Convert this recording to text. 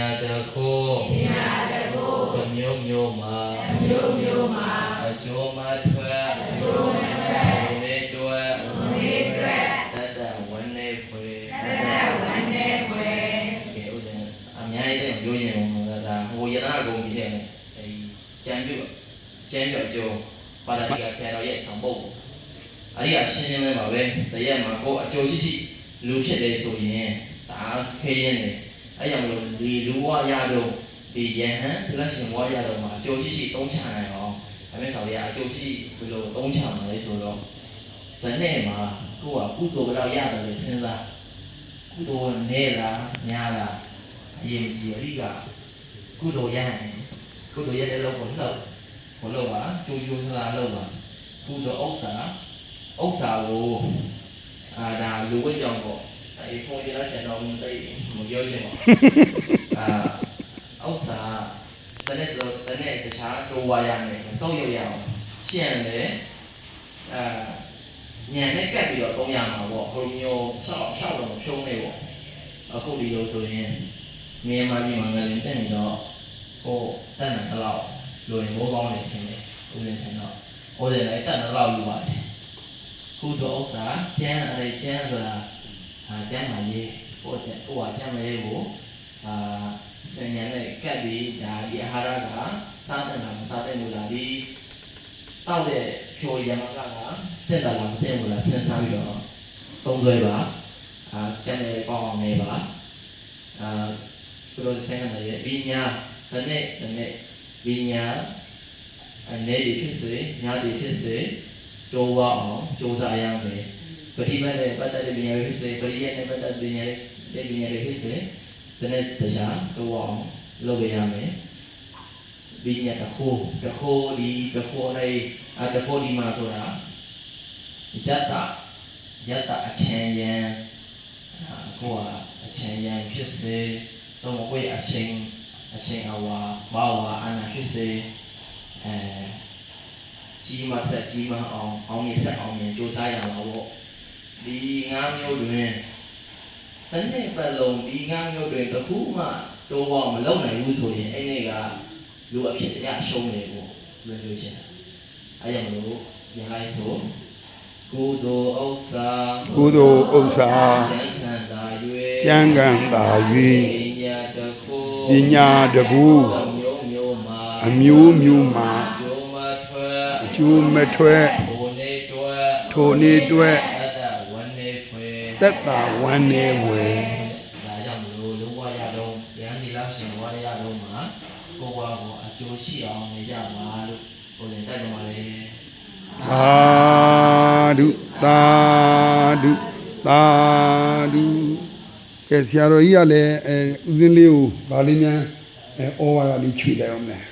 ညာတခိုးပညာတခိုးတစ်မျိုးမျိုးမှာတစ်မျိုးမျိုးမှာအကျိုးမထွက်အကျိုးမထွက်ဘုနေတွယ်ဘုနေတွယ်တတဝန်းနေဖွေတတဝန်းနေဖွေကဲဥဒင်အများကြီးပြောရင်ဒါဟိုရတနာဂုံကြီးတဲ့အဲဒီကျမ်းပြုကျမ်းပြုအကျိုးပါဠိကဆရာတော်ရဲ့ဆောင်ပုဒ်အဲ့ဒီအရှင်းရှင်းလေးပါပဲတရက်မှာကိုအကျိုးရှိရှိလူဖြစ်တယ်ဆိုရင်ဒါခေးရင်တယ် အဲ့ကြောင့်မလို့ဒီလူဘဝရတော့ဒီယဟန်ဒီလက်ရှင်ဘဝရတော့မှာအကျိုးရှိရှိသုံးချနိုင်အောင်အမေဆောင်ရအကျိုးရှိဘယ်လိုသုံးချမှာလဲဆိုတော့ဒီနေ့မှာကိုယ်ကကုသိုလ်ဘယ်တော့ရတယ်လဲစဉ်းစားကုသိုလ်နေလားများလားအရင်ကြီးအရိကကုသိုလ်ရရင်ကုသိုလ်ရတဲ့လောက်ကိုလှုပ်ဘလို့ပါကျိုးကျိုးစလားလှုပ်ပါကုသိုလ်ဥစ္စာဥစ္စာကိုအာဒါလူဝိကြောင့်ပေါ့ အဲဖုန်းကြလာကျွန်တော်မသိမပြောချင်ပါအာဥစ္စာတနေ့တော့တနေ့တခြားတိုးဝါရမယ်မစောက်ရရအောင်ရှင်းလေအာညံနဲ့ကပ်ပြီးတော့သုံးရမှာပေါ့ဟိုမျိုးဆောက်ဆောက်တော့ဖြုံးနေပေါ့အခုဒီလိုဆိုရင်မြန်မာပြည်မှာလည်းတက်နေတော့ဟိုတက်နေတော့လူရင်မိုးကောင်းနေတယ်ဦးနေတယ်တော့ဟိုလည်းတက်နေတော့ယူပါတယ်ကုသိုလ်ဥစ္စာကျမ်းအဲကျမ်းဆိုတာ အာကျမ်းပါရေးကိုယ့်ကိုယ်ကကျမ်းမရေးကိုအာစဉ္ညာနဲ့ကပ်ပြီးဒါဒီအာဟာရကစားတဲ့လားမစားတဲ့လို့လားဒီတောက်တဲ့ဖြိုရမကကတက်တာလားမတက်ဘူးလားစဉ်းစားပြီးတော့သုံးဆွဲပါအာကျမ်းရဲ့ပေါင်းအောင်နေပါအာသူတို့ဆင်းရဲရဲ့ဒီညာတစ်နေ့တစ်နေ့ဒီညာအနေဒီဖြစ်စေညာဒီဖြစ်စေကြိုးဝအောင်ကြိုးစားရမယ် ပရိမတ်နဲ့ပတ်သက်တဲ့ပညာတွေဖြစ်စေပရိယတ်နဲ့ပတ်သက်တဲ့ပညာတွေပညာတွေဖြစ်စေဒီနေ့တရားကြိုးဝအောင်လုပ်ရမယ်ပညာတစ်ခုတစ်ခုဒီတစ်ခုလေးအတစ်ခုဒီမှာဆိုတာယတ္တယတ္တအချမ်းယံကိုကအချမ်းယံဖြစ်စေတော့ကိုအရှင်အရှင်အဝါဘာဝအနာဖြစ်စေအဲကြီးမားထက်ကြီးမားအောင်အောင်မြင်ထက်အောင်မြင်ကြိုးစားရမှာပေါ့ ဒီငါးမျိုးတွင်တစ်နေ့ပတ်လုံးဒီငါးမျိုးတွင်တစ်ခုမှတိုးပေါမလုပ်နိုင်ဘူးဆိုရင်အဲ့ဒီကလူအဖြစ်တရားရှုံးနေပေါ့လွယ်လွယ်ချင်းအဲ့ရမလို့ပြန်လိုက်ဆိုကုသိုလ်ဥစ္စာကုသိုလ်ဥစ္စာကျမ်းခံသာ၍ကျမ်းဂန်သာပ၍ညာတခုပညာတကူအမျိုးမျိုးမှာအမျိုးမျိုးမှာကျိုးမထွက်အကျိုးမထွက်ဘုန်နေတွက် ထိုနေ့အတွက် တတဝန္နေဖွယ် သက်သာဝမ်းနေဝယ်ဒါကြောင့်မလို့လုံးဝရတော့ဉာဏ်ဒီလောက်ရှင်ဝါရတော့မှာကိုယ်ဝါကိုအကျိုးရှိအောင်နေကြပါလို့ကိုယ်လည်းတိုက်တော်ပါလေသာဓုသာဓုသာဓုကဲဆရာတော်ကြီးကလည်းအဲဥစဉ်လေးကိုဗာလေးများအဲဩဝါဒလေးခြွေလိုက်အောင်လဲ